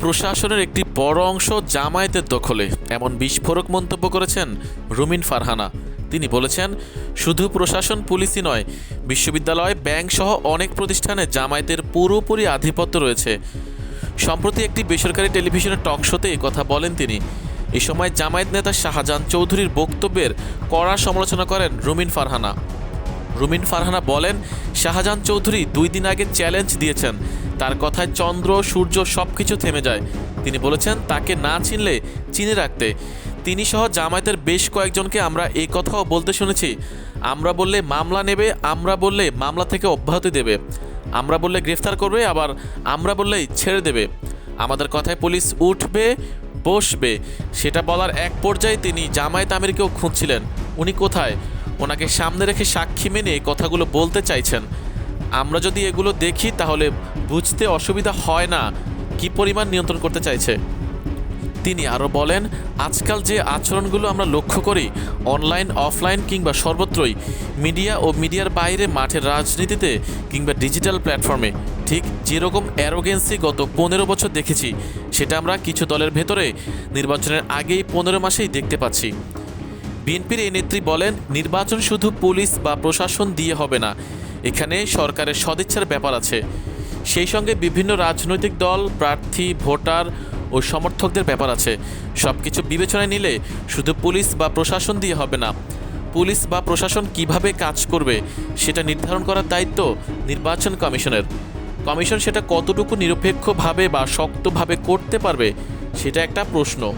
প্রশাসনের একটি বড় অংশ জামায়াতের দখলে, এমন বিস্ফোরক মন্তব্য করেছেন রুমিন ফারহানা। তিনি বলেছেন, শুধু প্রশাসন পুলিশই নয়, বিশ্ববিদ্যালয় ব্যাংক সহ অনেক প্রতিষ্ঠানে জামায়াতের পুরোপুরি আধিপত্য রয়েছে। সম্প্রতি একটি বেসরকারি টেলিভিশনের টক শোতে কথা বলেন তিনি। এ সময় জামায়াত নেতা শাহজাহান চৌধুরীর বক্তব্যের কড়া সমালোচনা করেন রুমিন ফারহানা। রুমিন ফারহানা বলেন, শাহজাহান চৌধুরী দুই দিন আগে চ্যালেঞ্জ দিয়েছেন তার কথায় চন্দ্র, সূর্য সব কিছু থেমে যায়। তিনি বলেছেন, তাকে না চিনলে চিনে রাখতে। তিনি সহ জামায়াতের বেশ কয়েকজনকে আমরা এই কথাও বলতে শুনেছি। আমরা বললে মামলা নেবে, আমরা বললে মামলা থেকে অব্যাহতি দেবে। আমরা বললে গ্রেফতার করবে, আবার আমরা বললেই ছেড়ে দেবে। আমাদের কথায় পুলিশ উঠবে, বসবে। সেটা বলার এক পর্যায়ে তিনি জামায়াত আমিরকেও খুঁজছিলেন। উনি কোথায়? ওনাকে সামনে রেখে সাক্ষী মেনে কথাগুলো বলতে চাইছেন। আমরা যদি এগুলো দেখি, তাহলে বুঝতে অসুবিধা হয় না। কি পরিমাণ নিয়ন্ত্রণ করতে চাইছে? তিনি আরও বলেন, আজকাল যে আচরণগুলো আমরা লক্ষ্য করি, অনলাইন, অফলাইন কিংবা সর্বত্রই, মিডিয়া ও মিডিয়ার বাইরে মাঠের রাজনীতিতে কিংবা ডিজিটাল প্ল্যাটফর্মে, ঠিক যেরকম অ্যারোগেন্সি গত পনেরো বছর দেখেছি, সেটা আমরা কিছু দলের ভেতরে নির্বাচনের আগেই পনেরো মাসেই দেখতে পাচ্ছি। বিএনপির এই নেত্রী বলেন, নির্বাচন শুধু পুলিশ বা প্রশাসন দিয়ে হবে না, এখানে সরকারের সদিচ্ছার ব্যাপার আছে। সেই সঙ্গে বিভিন্ন রাজনৈতিক দল, প্রার্থী, ভোটার ও সমর্থকদের ব্যাপার আছে। সব কিছু বিবেচনায় নিলে শুধু পুলিশ বা প্রশাসন দিয়ে হবে না। পুলিশ বা প্রশাসন কীভাবে কাজ করবে সেটা নির্ধারণ করার দায়িত্ব নির্বাচন কমিশনের। কমিশন সেটা কতটুকু নিরপেক্ষভাবে বা শক্তভাবে করতে পারবে সেটা একটা প্রশ্ন।